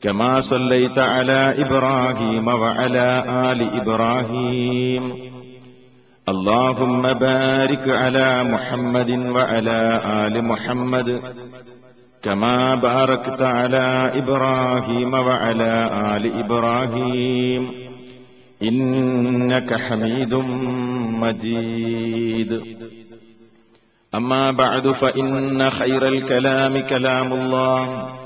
كما صليت على إبراهيم وعلى آل إبراهيم. اللهم بارك على محمد وعلى آل محمد كما باركت على إبراهيم وعلى آل إبراهيم. إنك حميد مجيد. أما بعد فإن خير الكلام كلام الله.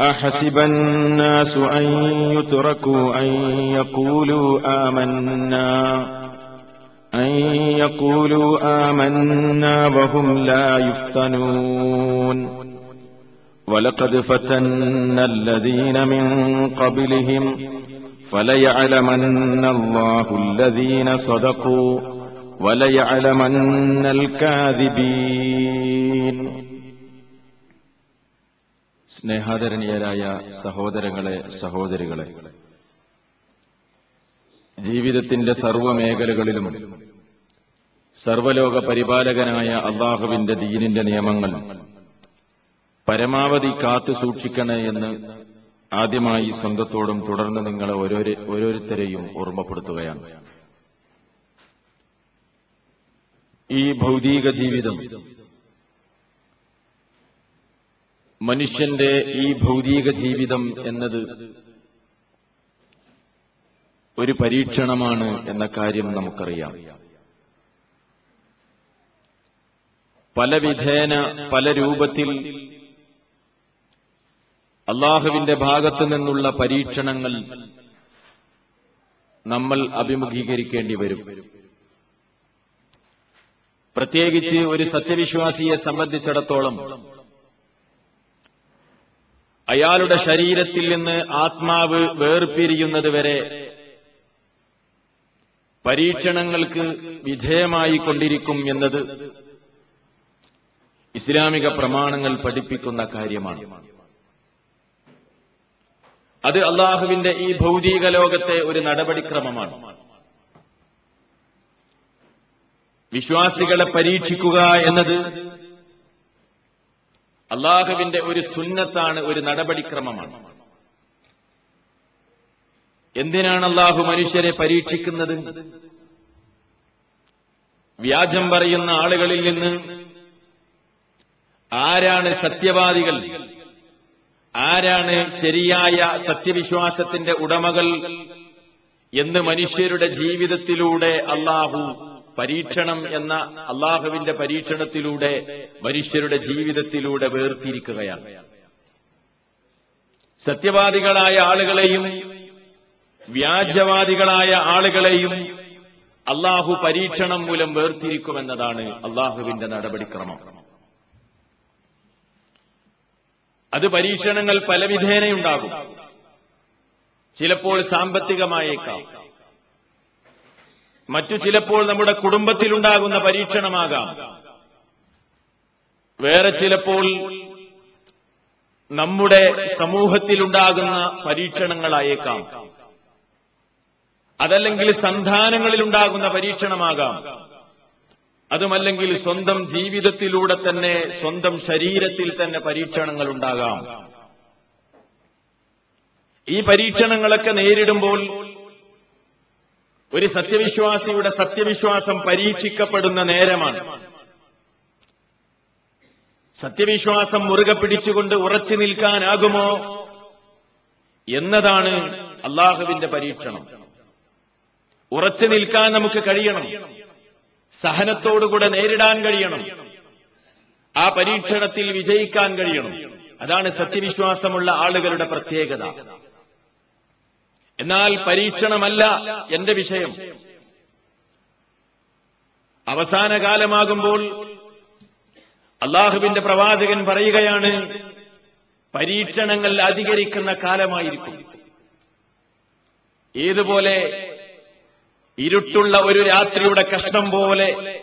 أحسب الناس أن يتركوا أن يقولوا آمنا أن يقولوا آمنا وهم لا يفتنون. ولقد فتنا الذين من قبلهم فليعلمن الله الذين صدقوا وليعلمن الكاذبين. സ്നേഹാദരണീയരായ സഹോദരങ്ങളെ സഹോദരികളെ ജീവിതത്തിന്റെ സർവമേഖലകളിലും സർവലോക പരിപാലകനായ അള്ളാഹുവിന്റെ ദീനിന്റെ നിയമങ്ങൾ പരമാവധി കാത്തു സൂക്ഷിക്കണേ എന്ന് ആദ്യമായി സ്വന്തത്തോടും തുടർന്ന് നിങ്ങളെ ഓരോരുത്തരെയും ഓർമ്മപ്പെടുത്തുകയാണ്. ഈ ഭൗതിക ജീവിതം മനുഷ്യന്റെ ഈ ഭൗതിക ജീവിതം എന്നത് ഒരു പരീക്ഷണമാണ് എന്ന കാര്യം നമുക്കറിയാം. പല വിധേന പല രൂപത്തിൽ അള്ളാഹുവിന്റെ ഭാഗത്തു നിന്നുള്ള പരീക്ഷണങ്ങൾ നമ്മൾ അഭിമുഖീകരിക്കേണ്ടി വരും. പ്രത്യേകിച്ച് ഒരു സത്യവിശ്വാസിയെ സംബന്ധിച്ചിടത്തോളം അയാളുടെ ശരീരത്തിൽ നിന്ന് ആത്മാവ് വേർപിരിയുന്നത് വരെ പരീക്ഷണങ്ങൾക്ക് വിധേയമായി കൊണ്ടിരിക്കും എന്നത് ഇസ്ലാമിക പ്രമാണങ്ങൾ പഠിപ്പിക്കുന്ന കാര്യമാണ്. അത് അള്ളാഹുവിന്റെ ഈ ഭൗതിക ലോകത്തെ ഒരു നടപടിക്രമമാണ്. വിശ്വാസികളെ പരീക്ഷിക്കുക എന്നത് അള്ളാഹുവിന്റെ ഒരു സുന്നത്താണ് ഒരു നടപടിക്രമമാണ്. എന്തിനാണ് അള്ളാഹു മനുഷ്യരെ പരീക്ഷിക്കുന്നത്? വ്യാജം പറയുന്ന ആളുകളിൽ നിന്ന് ആരാണ് സത്യവാദികൾ? ആരാണ് ശരിയായ സത്യവിശ്വാസത്തിന്റെ ഉടമകൾ? എന്ന് മനുഷ്യരുടെ ജീവിതത്തിലൂടെ അള്ളാഹു പരീക്ഷണം എന്ന അള്ളാഹുവിന്റെ പരീക്ഷണത്തിലൂടെ മനുഷ്യരുടെ ജീവിതത്തിലൂടെ വേർതിരിക്കുകയാണ്. സത്യവാദികളായ ആളുകളെയും വ്യാജവാദികളായ ആളുകളെയും അള്ളാഹു പരീക്ഷണം മൂലം വേർതിരിക്കുമെന്നതാണ് അള്ളാഹുവിന്റെ നടപടിക്രമം. അത് പരീക്ഷണങ്ങൾ പലവിധേനയുണ്ടാകും. ചിലപ്പോൾ സാമ്പത്തികമായേക്കാം. മറ്റു ചിലപ്പോൾ നമ്മുടെ കുടുംബത്തിലുണ്ടാകുന്ന പരീക്ഷണമാകാം. വേറെ ചിലപ്പോൾ നമ്മുടെ സമൂഹത്തിലുണ്ടാകുന്ന പരീക്ഷണങ്ങളായേക്കാം. അതല്ലെങ്കിൽ സന്താനങ്ങളിലുണ്ടാകുന്ന പരീക്ഷണമാകാം. അതുമല്ലെങ്കിൽ സ്വന്തം ജീവിതത്തിലൂടെ തന്നെ സ്വന്തം ശരീരത്തിൽ തന്നെ പരീക്ഷണങ്ങൾ ഉണ്ടാകാം ഈ പരീക്ഷണങ്ങളൊക്കെ നേരിടുമ്പോൾ ഒരു സത്യവിശ്വാസിയുടെ സത്യവിശ്വാസം പരീക്ഷിക്കപ്പെടുന്ന നേരമാണ്. സത്യവിശ്വാസം മുറുകെ പിടിച്ചുകൊണ്ട് ഉറച്ചു നിൽക്കാനാകുമോ എന്നതാണ് അള്ളാഹുവിന്റെ പരീക്ഷണം. ഉറച്ചു നിൽക്കാൻ നമുക്ക് കഴിയണം. സഹനത്തോടുകൂടെ നേരിടാൻ കഴിയണം. ആ പരീക്ഷണത്തിൽ വിജയിക്കാൻ കഴിയണം. അതാണ് സത്യവിശ്വാസമുള്ള ആളുകളുടെ പ്രത്യേകത. എന്നാൽ പരീക്ഷണമല്ല എന്റെ വിഷയം. അവസാന കാലമാകുമ്പോൾ അള്ളാഹുവിന്റെ പ്രവാചകൻ പറയുകയാണ് പരീക്ഷണങ്ങൾ അധികരിക്കുന്ന കാലമായിരിക്കും. ഏതുപോലെ ഇരുട്ടുള്ള ഒരു രാത്രിയുടെ കഷ്ണം പോലെ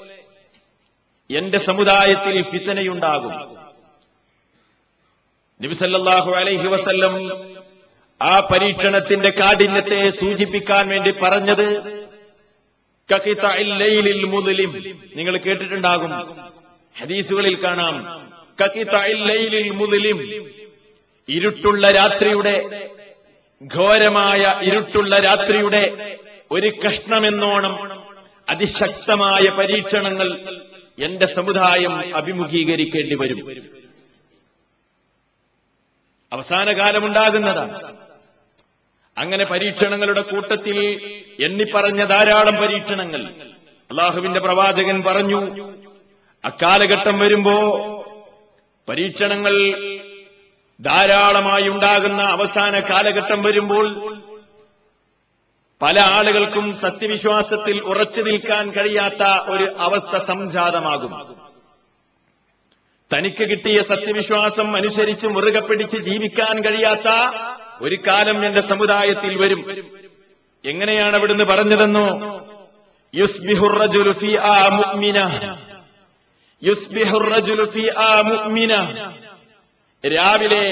എന്റെ സമുദായത്തിൽ ഫിത്തനയുണ്ടാകും. നബിസല്ലാഹു അലൈഹി വസല്ലം ആ പരീക്ഷണത്തിന്റെ കാഠിന്യത്തെ സൂചിപ്പിക്കാൻ വേണ്ടി പറഞ്ഞത് മുതലിം നിങ്ങൾ കേട്ടിട്ടുണ്ടാകും. ഹദീസുകളിൽ കാണാം. ലൈലിൽ മുദ്ലിം. ഇരുട്ടുള്ള രാത്രിയുടെ ഘോരമായ ഇരുട്ടുള്ള രാത്രിയുടെ ഒരു കഷ്ണമെന്നോണം അതിശക്തമായ പരീക്ഷണങ്ങൾ എന്റെ സമുദായം അഭിമുഖീകരിക്കേണ്ടി വരും. അവസാന കാലമുണ്ടാകുന്നതാണ് അങ്ങനെ പരീക്ഷണങ്ങളുടെ കൂട്ടത്തിൽ എണ്ണിപ്പറഞ്ഞ ധാരാളം പരീക്ഷണങ്ങൾ. അള്ളാഹുവിന്റെ പ്രവാചകൻ പറഞ്ഞു അക്കാലഘട്ടം വരുമ്പോ പരീക്ഷണങ്ങൾ ധാരാളമായി ഉണ്ടാകുന്ന അവസാന കാലഘട്ടം വരുമ്പോൾ പല ആളുകൾക്കും സത്യവിശ്വാസത്തിൽ ഉറച്ചു നിൽക്കാൻ കഴിയാത്ത ഒരു അവസ്ഥ സംജാതമാകും. തനിക്ക് കിട്ടിയ സത്യവിശ്വാസം അനുസരിച്ച് മുറുകെ പിടിച്ച് ജീവിക്കാൻ കഴിയാത്ത ഒരു കാലം എന്റെ സമുദായത്തിൽ വരും. എങ്ങനെയാണ് അവിടുന്ന് പറഞ്ഞതെന്നോ? രാവിലെ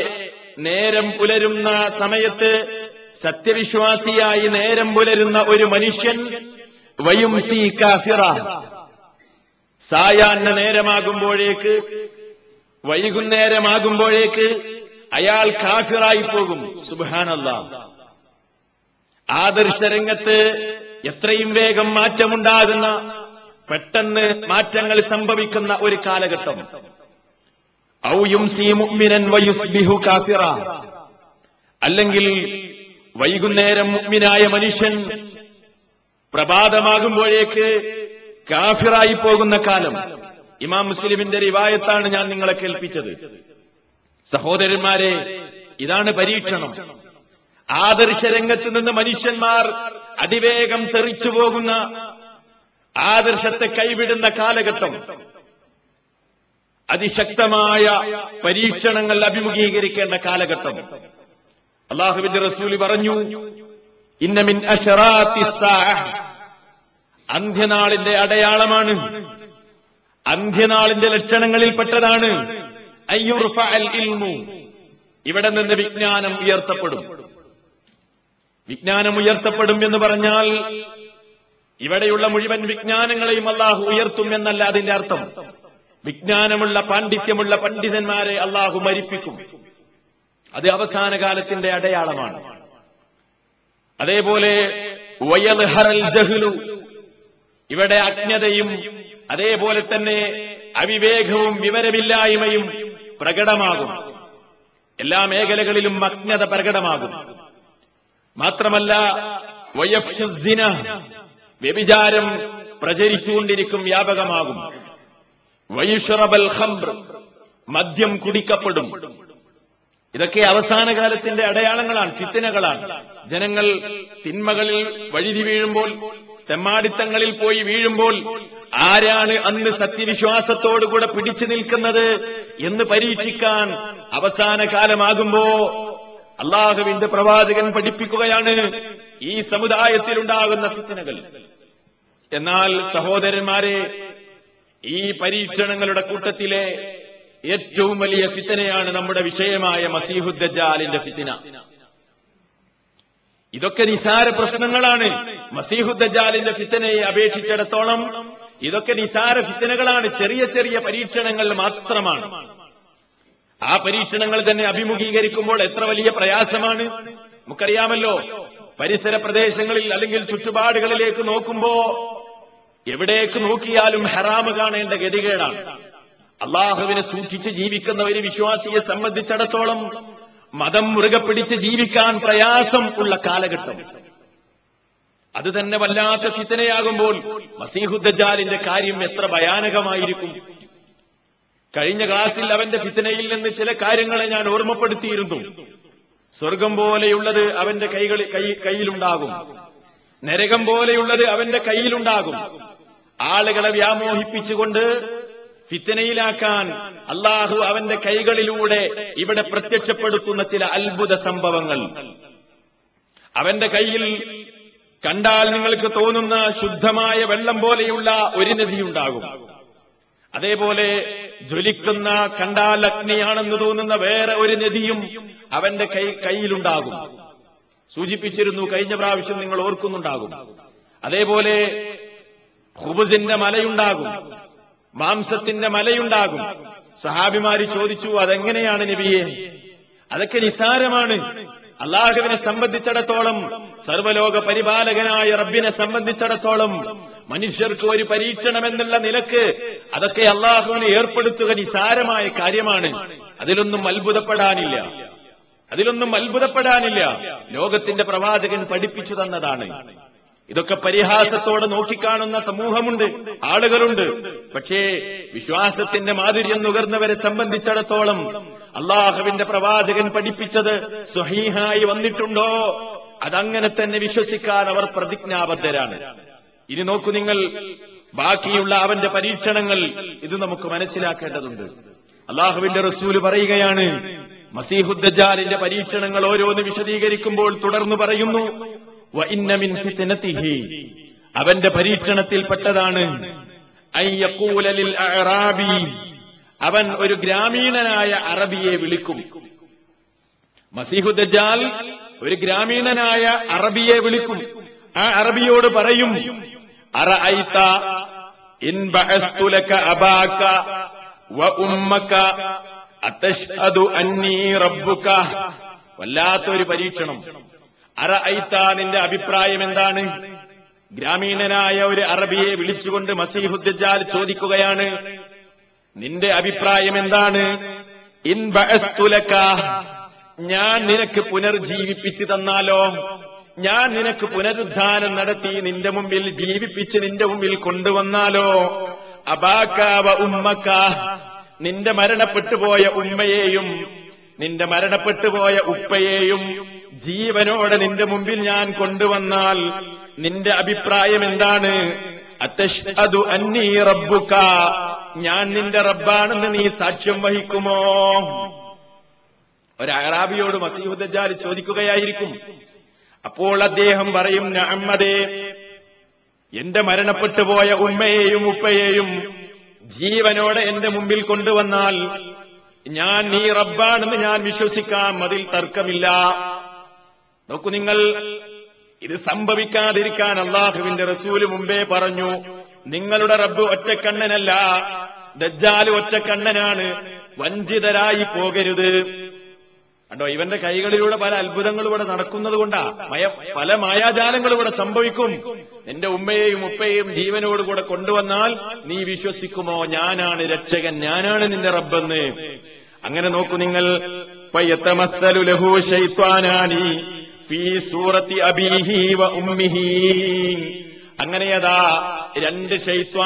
നേരം പുലരുന്ന സമയത്ത് സത്യവിശ്വാസിയായി നേരം പുലരുന്ന ഒരു മനുഷ്യൻ വയും സി കാഫിറ. സായാഹ്ന നേരമാകുമ്പോഴേക്ക് വൈകുന്നേരമാകുമ്പോഴേക്ക് അയാൾ കാഫിറായി പോകും. സുബാനല്ല ആദർശരംഗത്ത് എത്രയും വേഗം മാറ്റമുണ്ടാകുന്ന പെട്ടെന്ന് മാറ്റങ്ങൾ സംഭവിക്കുന്ന ഒരു കാലഘട്ടം. കാഫിറ. അല്ലെങ്കിൽ വൈകുന്നേരം മുഗ്മിനായ മനുഷ്യൻ പ്രഭാതമാകുമ്പോഴേക്ക് കാഫിറായി പോകുന്ന കാലം. ഇമാം മുസ്ലിമിന്റെ റിവായത്താണ് ഞാൻ നിങ്ങളെ കേൾപ്പിച്ചത്. സഹോദരന്മാരെ ഇതാണ് പരീക്ഷണം. ആദർശ ആദർശരംഗത്ത് നിന്ന് മനുഷ്യന്മാർ അതിവേഗം തെറിച്ചു പോകുന്ന ആദർശത്തെ കൈവിടുന്ന കാലഘട്ടം. അതിശക്തമായ പരീക്ഷണങ്ങൾ അഭിമുഖീകരിക്കേണ്ട കാലഘട്ടം. അള്ളാഹുബിന്റെ റസൂലി പറഞ്ഞു ഇന്നമിൻ അന്ത്യനാളിന്റെ അടയാളമാണ്. അന്ത്യനാളിന്റെ അൽ ഇൽമു ഇവിടെ നിന്ന് വിജ്ഞാനം ഉയർത്തപ്പെടും. വിജ്ഞാനം ഉയർത്തപ്പെടും എന്ന് പറഞ്ഞാൽ ഇവിടെയുള്ള മുഴുവൻ വിജ്ഞാനങ്ങളെയും അള്ളാഹു ഉയർത്തും എന്നല്ല അതിന്റെ അർത്ഥം. വിജ്ഞാനമുള്ള പാണ്ഡിത്യമുള്ള പണ്ഡിതന്മാരെ അള്ളാഹു മരിപ്പിക്കും. അത് അവസാന കാലത്തിന്റെ അടയാളമാണ്. അതേപോലെ ഇവിടെ അജ്ഞതയും അതേപോലെ തന്നെ അവിവേകവും വിവരമില്ലായ്മയും പ്രകടമാകും. എല്ലാ മേഖലകളിലും അജ്ഞത പ്രകടമാകും. മാത്രമല്ല വയഫ്ഷുസിന വ്യഭിചാരം പ്രചരിച്ചുകൊണ്ടിരിക്കും വ്യാപകമാകും. വൈഷറബൽ ഖംർ മദ്യം കുടിക്കപ്പെടും. ഇതൊക്കെ അവസാന കാലത്തിന്റെ അടയാളങ്ങളാണ് ഫിത്തിനകളാണ്. ജനങ്ങൾ തിന്മകളിൽ വഴുതി വീഴുമ്പോൾ തെമ്മാടിത്തങ്ങളിൽ പോയി വീഴുമ്പോൾ ആരാണ് അന്ന് സത്യവിശ്വാസത്തോടുകൂടെ പിടിച്ചു നിൽക്കുന്നത് എന്ന് പരീക്ഷിക്കാൻ അവസാന കാലമാകുമ്പോ അള്ളാഹുവിന്റെ പ്രവാചകൻ പഠിപ്പിക്കുകയാണ് ഈ സമുദായത്തിലുണ്ടാകുന്ന ഫിത്തനകൾ. എന്നാൽ സഹോദരന്മാരെ ഈ പരീക്ഷണങ്ങളുടെ കൂട്ടത്തിലെ ഏറ്റവും വലിയ ഫിത്തനയാണ് നമ്മുടെ വിഷയമായ മസീഹുദ്ദജാലിന്റെ ഫിത്തിന. ഇതൊക്കെ നിസാര പ്രശ്നങ്ങളാണ്. മസീഹുദ്ദാലിന്റെ ഫിത്തനയെ അപേക്ഷിച്ചിടത്തോളം ഇതൊക്കെ നിസാര ഫിത്തനകളാണ്. ചെറിയ ചെറിയ പരീക്ഷണങ്ങൾ മാത്രമാണ്. ആ പരീക്ഷണങ്ങൾ തന്നെ അഭിമുഖീകരിക്കുമ്പോൾ എത്ര വലിയ പ്രയാസമാണ്. നമുക്കറിയാമല്ലോ പരിസര പ്രദേശങ്ങളിൽ അല്ലെങ്കിൽ ചുറ്റുപാടുകളിലേക്ക് നോക്കുമ്പോ എവിടേക്ക് നോക്കിയാലും ഹറാമ് കാണേണ്ട ഗതികേടാണ്. അള്ളാഹുവിനെ സൂക്ഷിച്ച് ജീവിക്കുന്ന ഒരു വിശ്വാസിയെ സംബന്ധിച്ചിടത്തോളം മതം മുറുകെ പിടിച്ച് ജീവിക്കാൻ പ്രയാസം ഉള്ള കാലഘട്ടം. അത് തന്നെ വല്ലാത്ത ചിത്തനയാകുമ്പോൾ മസീഹുദ്ദജാലിന്റെ കാര്യം എത്ര ഭയാനകമായിരിക്കും. കഴിഞ്ഞ ക്ലാസ്സിൽ അവന്റെ ഫിത്തനയിൽ നിന്ന് ചില കാര്യങ്ങളെ ഞാൻ ഓർമ്മപ്പെടുത്തിയിരുന്നു. സ്വർഗം പോലെയുള്ളത് അവന്റെ കൈകളിൽ കയ്യിലുണ്ടാകും. നരകം പോലെയുള്ളത് അവന്റെ കയ്യിലുണ്ടാകും. ആളുകളെ വ്യാമോഹിപ്പിച്ചുകൊണ്ട് ഫിത്തനയിലാക്കാൻ അള്ളാഹു അവന്റെ കൈകളിലൂടെ ഇവിടെ പ്രത്യക്ഷപ്പെടുത്തുന്ന ചില അത്ഭുത സംഭവങ്ങൾ. അവന്റെ കയ്യിൽ കണ്ടാൽ നിങ്ങൾക്ക് തോന്നുന്ന ശുദ്ധമായ വെള്ളം പോലെയുള്ള ഒരു നദിയുണ്ടാകും. അതേപോലെ ജ്വലിക്കുന്ന കണ്ടാൽ അഗ്നിയാണെന്ന് തോന്നുന്ന വേറെ ഒരു നദിയും അവന്റെ കൈ കയ്യിലുണ്ടാകും. സൂചിപ്പിച്ചിരുന്നു കഴിഞ്ഞ പ്രാവശ്യം നിങ്ങൾ ഓർക്കുന്നുണ്ടാകും. അതേപോലെ ഹുബുസിന്റെ മലയുണ്ടാകും. മാംസത്തിന്റെ മലയുണ്ടാകും. സഹാബിമാര് ചോദിച്ചു അതെങ്ങനെയാണ് നബിയെ? അതൊക്കെ നിസാരമാണ് അള്ളാഹുവിനെ സംബന്ധിച്ചിടത്തോളം സർവലോക പരിപാലകനായ റബ്ബിനെ സംബന്ധിച്ചിടത്തോളം മനുഷ്യർക്ക് ഒരു പരീക്ഷണമെന്നുള്ള നിലയ്ക്ക് അതൊക്കെ അള്ളാഹുവിനെ ഏർപ്പെടുത്തുക നിസാരമായ കാര്യമാണ്. അതിലൊന്നും അത്ഭുതപ്പെടാനില്ല. അതിലൊന്നും അത്ഭുതപ്പെടാനില്ല. ലോകത്തിന്റെ പ്രവാചകൻ പഠിപ്പിച്ചു തന്നതാണ്. ഇതൊക്കെ പരിഹാസത്തോടെ നോക്കിക്കാണുന്ന സമൂഹമുണ്ട് ആളുകളുണ്ട്. പക്ഷേ വിശ്വാസത്തിന്റെ മാധുര്യം നുകർന്നവരെ സംബന്ധിച്ചിടത്തോളം അള്ളാഹുവിന്റെ പ്രവാചകൻ പഠിപ്പിച്ചത് സ്വഹീഹായി വന്നിട്ടുണ്ടോ? അതങ്ങനെ തന്നെ വിശ്വസിക്കാൻ അവർ പ്രതിജ്ഞാബദ്ധരാണ്. ഇനി നോക്കൂ നിങ്ങൾ ബാക്കിയുള്ള അവന്റെ പരീക്ഷണങ്ങൾ ഇത് നമുക്ക് മനസ്സിലാക്കേണ്ടതുണ്ട്. അള്ളാഹുവിന്റെ റസൂൽ പറയുകയാണ് മസീഹുദ്ദജാലിന്റെ പരീക്ഷണങ്ങൾ ഓരോന്ന് വിശദീകരിക്കുമ്പോൾ തുടർന്ന് പറയുന്നു അവന്റെ പരീക്ഷണത്തിൽപ്പെട്ടതാണ്. പെട്ടതാണ് അവൻ ഒരു ഗ്രാമീണനായ അറബിയെ വിളിക്കും. മസീഹുദ്ദജാൽ ഒരു ഗ്രാമീണനായ അറബിയെ വിളിക്കും. ആ അറബിയോട് പറയും അറഅയ്ത ഇൻ ബഅസ്തു ലക അബാക വ ഉമ്മക അതഷ്ഹദു അന്നീ റബ്ബുക. വല്ലാത്തൊരു പരീക്ഷണം. അറഅയ്ത നിന്റെ അഭിപ്രായം എന്താണ്? ഗ്രാമീണനായ ഒരു അറബിയെ വിളിച്ചുകൊണ്ട് മസീഹുദ്ജാൽ ചോദിക്കുകയാണ്. നിന്റെ അഭിപ്രായം എന്താണ്? ഇൻ ഞാൻ നിനക്ക് പുനർജീവിപ്പിച്ചു തന്നാലോ? ഞാൻ നിനക്ക് പുനരുദ്ധാനം നടത്തി നിന്റെ മുമ്പിൽ ജീവിപ്പിച്ച് നിന്റെ മുമ്പിൽ കൊണ്ടുവന്നാലോ? അബാക്കാവ ഉമ്മക്ക. നിന്റെ മരണപ്പെട്ടുപോയ ഉമ്മയെയും നിന്റെ മരണപ്പെട്ടുപോയ ഉപ്പയെയും ജീവനോടെ നിന്റെ മുമ്പിൽ ഞാൻ കൊണ്ടുവന്നാൽ നിന്റെ അഭിപ്രായം എന്താണ്? അത്തഷ്ഹദു അന്നീ റബ്ബുക ഞാൻ നിന്റെ റബ്ബാണെന്ന് നീ സാക്ഷ്യം വഹിക്കുമോ? ഒരു അറാബിയോട് മസീഹുദ്ദാലി ചോദിക്കുകയായിരിക്കും. അപ്പോൾ അദ്ദേഹം പറയും നഅമ്മദേ എന്റെ മരണപ്പെട്ടു പോയ ഉമ്മയെയും ഉപ്പയെയും ജീവനോടെ എന്റെ മുമ്പിൽ കൊണ്ടുവന്നാൽ ഞാൻ നീ റബ്ബാണെന്ന് ഞാൻ വിശ്വസിക്കാം അതിൽ തർക്കമില്ല. നോക്കൂ നിങ്ങൾ. ഇത് സംഭവിക്കാതിരിക്കാൻ അള്ളാഹുവിന്റെ റസൂൽ മുമ്പേ പറഞ്ഞു നിങ്ങളുടെ റബ്ബ് ഒറ്റക്കണ്ണനല്ല ദജ്ജാൽ ഒറ്റക്കണ്ണനാണ് വഞ്ചിതരായി പോകരുത്. കണ്ടോ ഇവന്റെ കൈകളിലൂടെ പല അത്ഭുതങ്ങളും ഇവിടെ നടക്കുന്നത് കൊണ്ടാ മയ പല മായാജാലങ്ങളും ഇവിടെ സംഭവിക്കും. നിന്റെ ഉമ്മയെയും ഉപ്പയെയും ജീവനോടുകൂടെ കൊണ്ടുവന്നാൽ നീ വിശ്വസിക്കുമോ? ഞാനാണ് രക്ഷകൻ ഞാനാണ് നിന്റെ റബ്ബെന്ന്. അങ്ങനെ നോക്കൂ നിങ്ങൾ. സൂറത്തി അബീഹി വ ഉമ്മിഹി. അങ്ങനെയതാ രണ്ട് ശൈത്വാൻ